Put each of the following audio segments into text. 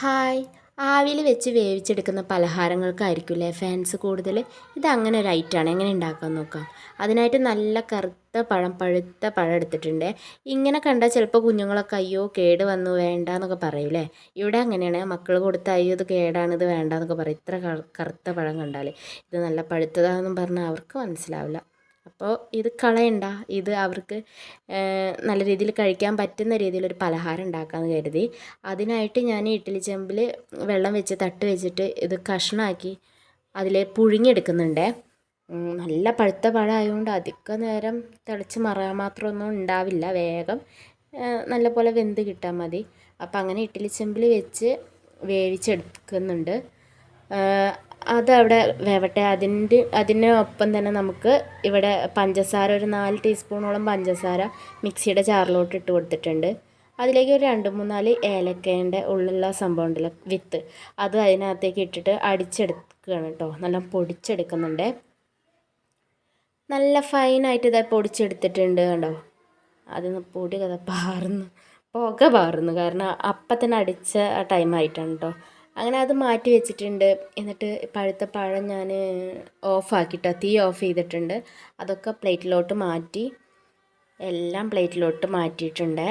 Hi. ആവിയിൽ വെച്ച് വേവിച്ചെടുക്കുന്ന പലഹാരങ്ങൾക്കായിരിക്കില്ലേ fans കൂടുതൽ? ഇത് അങ്ങനെ ഒരു ഐറ്റമാണ്. എങ്ങനെ ഉണ്ടാക്കാൻ നോക്കാം. അതിനായിട്ട് നല്ല കറുത്ത പഴം പഴുത്ത പഴം എടുത്തിട്ടുണ്ട്. ഇങ്ങനെ കണ്ടാൽ ചിലപ്പോൾ കുഞ്ഞുങ്ങളൊക്കെ അയ്യോ കേട് വന്നു വേണ്ട എന്നൊക്കെ പറയൂലേ ഇവിടെ അങ്ങനെയാണ്. മക്കൾ കൊടുത്ത അയ്യോ ഇത് കേടാണ് ഇത് വേണ്ട എന്നൊക്കെ പറയും. ഇത്ര കറുത്ത പഴം കണ്ടാൽ. ഇത് നല്ല പഴുത്തതാണെന്നും പറഞ്ഞാൽ അവർക്ക് മനസ്സിലാവില്ല. അപ്പോൾ ഇത് കളയണ്ട. ഇത് അവർക്ക് നല്ല രീതിയിൽ കഴിക്കാൻ പറ്റുന്ന രീതിയിലൊരു പലഹാരം ഉണ്ടാക്കാമെന്ന് കരുതി. അതിനായിട്ട് ഞാൻ ഇഡ്ഡലി ചെമ്പിൽ വെള്ളം വെച്ച് തട്ട് വെച്ചിട്ട് ഇത് കഷ്ണമാക്കി അതിൽ പുഴുങ്ങിയെടുക്കുന്നുണ്ട്. നല്ല പഴുത്ത പഴമായതുകൊണ്ട് അധിക നേരം തിളച്ച് മറയാൻ മാത്രമൊന്നും ഉണ്ടാവില്ല. വേഗം നല്ലപോലെ വെന്ത് കിട്ടാൽ മതി. അപ്പം അങ്ങനെ ഇഡ്ഡലി ചെമ്പിൽ വെച്ച് വേവിച്ചെടുക്കുന്നുണ്ട്. അതവിടെ വേവട്ടെ. അതിന്റെ അതിനൊപ്പം തന്നെ നമുക്ക് ഇവിടെ പഞ്ചസാര ഒരു നാല് ടീസ്പൂണോളം പഞ്ചസാര മിക്സിയുടെ ജാറിലോട്ട് ഇട്ട് കൊടുത്തിട്ടുണ്ട്. അതിലേക്ക് ഒരു രണ്ട് മൂന്നാൽ ഏലക്കേന്റെ ഉള്ളിലുള്ള സംഭവം ഉണ്ടല്ലോ വിത്ത്. അത് അതിനകത്തേക്ക് ഇട്ടിട്ട് അടിച്ചെടുക്കുകയാണ് കേട്ടോ. നല്ല പൊടിച്ചെടുക്കുന്നുണ്ട്. നല്ല ഫൈനായിട്ട് ഇതായി പൊടിച്ചെടുത്തിട്ടുണ്ട് കണ്ടോ. അത് പൊടി കഥ പാറുന്നു പുക പാറുന്നു കാരണം അപ്പം തന്നെ അടിച്ച ടൈം ആയിട്ടാണ് കേട്ടോ. അങ്ങനെ അത് മാറ്റി വെച്ചിട്ടുണ്ട്. എന്നിട്ട് പഴുത്ത പഴം ഞാൻ ഓഫാക്കിയിട്ട് തീ ഓഫ് ചെയ്തിട്ടുണ്ട്. അതൊക്കെ പ്ലേറ്റിലോട്ട് മാറ്റി എല്ലാം പ്ലേറ്റിലോട്ട് മാറ്റിയിട്ടുണ്ട്.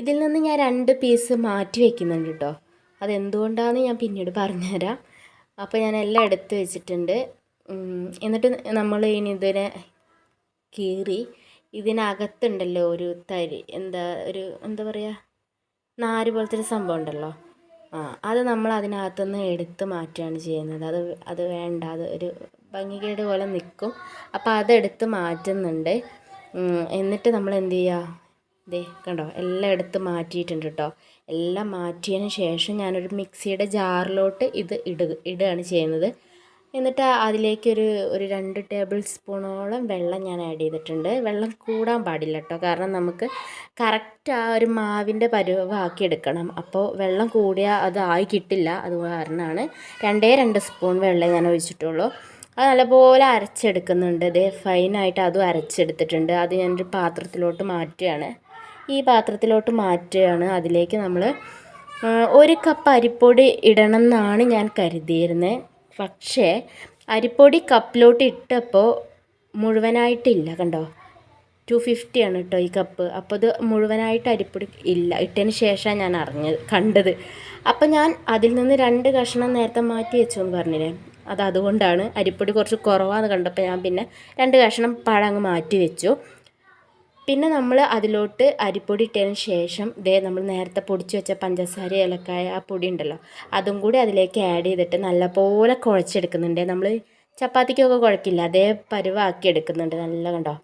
ഇതിൽ നിന്ന് ഞാൻ രണ്ട് പീസ് മാറ്റി വെക്കുന്നുണ്ട് കേട്ടോ അതെന്തുകൊണ്ടാണെന്ന് ഞാൻ പിന്നീട് പറഞ്ഞുതരാം. അപ്പോൾ ഞാൻ എല്ലാം എടുത്ത് വെച്ചിട്ടുണ്ട്. എന്നിട്ട് നമ്മൾ ഇനി ഇതിനെ കീറി ഇതിനകത്തുണ്ടല്ലോ ഒരു തരി എന്താ ഒരു എന്താ പറയുക നാര് പോലത്തെ ഒരു സംഭവം ഉണ്ടല്ലോ. അത് നമ്മൾ അതിനകത്തുനിന്ന് എടുത്ത് മാറ്റുകയാണ് ചെയ്യുന്നത്. അത് അത് വേണ്ട അത് ഒരു ഭംഗികേട് പോലെ നിൽക്കും. അപ്പോൾ അതെടുത്ത് മാറ്റുന്നുണ്ട്. എന്നിട്ട് നമ്മൾ എന്ത് ചെയ്യുക ദേ കണ്ടോ? എല്ലാം എടുത്ത് മാറ്റിയിട്ടുണ്ട് കേട്ടോ എല്ലാം മാറ്റിയതിന് ശേഷം ഞാനൊരു മിക്സിയുടെ ജാറിലോട്ട് ഇത് ഇടുക ഇടുകയാണ് ചെയ്യുന്നത്. എന്നിട്ട് അതിലേക്കൊരു ഒരു രണ്ട് ടേബിൾ സ്പൂണോളം വെള്ളം ഞാൻ ആഡ് ചെയ്തിട്ടുണ്ട്. വെള്ളം കൂടാൻ പാടില്ല കേട്ടോ കാരണം നമുക്ക് കറക്റ്റ് ആ ഒരു മാവിന്റെ പരുവമാക്കി എടുക്കണം. അപ്പോൾ വെള്ളം കൂടിയാൽ അത് ആയി കിട്ടില്ല. അത് കാരണമാണ് രണ്ടേ രണ്ട് സ്പൂൺ വെള്ളം ഞാൻ ഒഴിച്ചിട്ടുള്ളൂ. അത് നല്ലപോലെ അരച്ചെടുക്കുന്നുണ്ട്. ഇതേ ഫൈനായിട്ട് അതും അരച്ചെടുത്തിട്ടുണ്ട്. അത് ഞാനൊരു പാത്രത്തിലോട്ട് മാറ്റുകയാണ്. ഈ പാത്രത്തിലോട്ട് മാറ്റുകയാണ്. അതിലേക്ക് നമ്മൾ ഒരു കപ്പ് അരിപ്പൊടി ഇടണം എന്നാണ് ഞാൻ കരുതിയിരുന്നത് പക്ഷേ അരിപ്പൊടി കപ്പിലോട്ട് ഇട്ടപ്പോൾ മുഴുവനായിട്ടില്ല കണ്ടോ? ടു ഫിഫ്റ്റിയാണ് കേട്ടോ ഈ കപ്പ്. അപ്പോൾ ഇത് മുഴുവനായിട്ട് അരിപ്പൊടി ഇല്ല. ഇട്ടതിന് ശേഷമാണ് ഞാൻ അറിഞ്ഞത് കണ്ടത്. അപ്പോൾ ഞാൻ അതിൽ നിന്ന് രണ്ട് കഷ്ണം നേരത്തെ മാറ്റി വെച്ചു എന്ന് പറഞ്ഞില്ലേ? അത് അതുകൊണ്ടാണ് അരിപ്പൊടി കുറച്ച് കുറവാന്ന് കണ്ടപ്പോൾ ഞാൻ പിന്നെ രണ്ട് കഷ്ണം പഴം അങ്ങ് മാറ്റി വെച്ചു. പിന്നെ നമ്മൾ അതിലോട്ട് അരിപ്പൊടി ഇട്ടതിന് ശേഷം ദേ നമ്മൾ നേരത്തെ പൊടിച്ച് വെച്ച പഞ്ചസാര ഏലക്കായ ആ പൊടി ഉണ്ടല്ലോ അതും കൂടി അതിലേക്ക് ആഡ് ചെയ്തിട്ട് നല്ലപോലെ കുഴച്ചെടുക്കുന്നുണ്ട്. നമ്മൾ ചപ്പാത്തിക്കൊക്കെ കുഴക്കില്ല അതേ പരുവാക്കി എടുക്കുന്നുണ്ട്. നല്ല കണ്ടോ?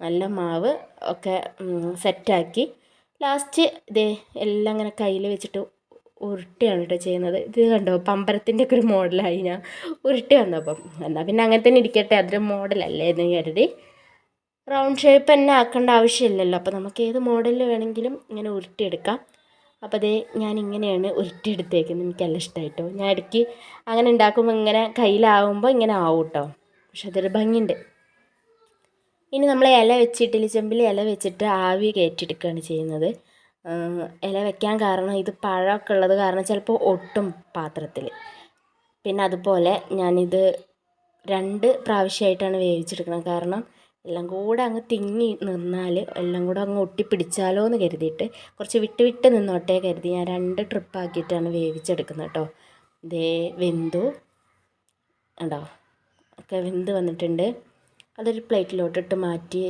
നല്ല മാവ് ഒക്കെ സെറ്റാക്കി ലാസ്റ്റ് ഇതേ എല്ലാം ഇങ്ങനെ കയ്യിൽ വെച്ചിട്ട് ഉരുട്ടിയാണ് കേട്ടോ ചെയ്യുന്നത്. ഇത് കണ്ടോ? പമ്പരത്തിന്റെ ഒക്കെ ഒരു മോഡലായി ഞാൻ ഉരുട്ടി വന്നപ്പം. എന്നാൽ പിന്നെ അങ്ങനെ തന്നെ ഇരിക്കട്ടെ അതൊരു മോഡലല്ലേ എന്ന് കരുതി. റൗണ്ട് ഷേപ്പ് തന്നെ ആക്കേണ്ട ആവശ്യമില്ലല്ലോ. അപ്പോൾ നമുക്ക് ഏത് മോഡലിൽ വേണമെങ്കിലും ഇങ്ങനെ ഉരുട്ടിയെടുക്കാം. അപ്പോൾ അതേ ഞാൻ ഇങ്ങനെയാണ് ഉരുട്ടിയെടുത്തേക്കുന്നത്. എനിക്ക് നല്ല ഇഷ്ടമായിട്ടോ ഞാൻ ഇടയ്ക്ക് അങ്ങനെ ഉണ്ടാക്കുമ്പോൾ ഇങ്ങനെ കയ്യിലാവുമ്പോൾ ഇങ്ങനെ ആവും കേട്ടോ പക്ഷെ അതൊരു ഭംഗിയുണ്ട്. ഇനി നമ്മൾ ഇല വെച്ചിട്ടില്ല ചെമ്പിൽ ഇല വെച്ചിട്ട് ആവി കയറ്റിയെടുക്കുകയാണ് ചെയ്യുന്നത്. ഇല വെക്കാൻ കാരണം ഇത് പഴമൊക്കെ ഉള്ളത് കാരണം ചിലപ്പോൾ ഒട്ടും പാത്രത്തിൽ പിന്നെ അതുപോലെ ഞാനിത് രണ്ട് പ്രാവശ്യമായിട്ടാണ് വേവിച്ചെടുക്കുന്നത്. കാരണം എല്ലാം കൂടെ അങ്ങ് തിങ്ങി നിന്നാൽ എല്ലാം കൂടെ അങ്ങ് ഒട്ടിപ്പിടിച്ചാലോ എന്ന് കരുതിയിട്ട് കുറച്ച് വിട്ട് വിട്ട് നിന്നോട്ടെ കരുതി ഞാൻ രണ്ട് ട്രിപ്പാക്കിയിട്ടാണ് വേവിച്ചെടുക്കുന്നത് കേട്ടോ ഇതേ വെന്തു. ഉണ്ടോ ഒക്കെ വെന്ത് വന്നിട്ടുണ്ട്. അതൊരു പ്ലേറ്റിലോട്ടിട്ട് മാറ്റി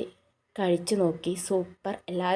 കഴിച്ചു നോക്കി. സൂപ്പർ. എല്ലാവരും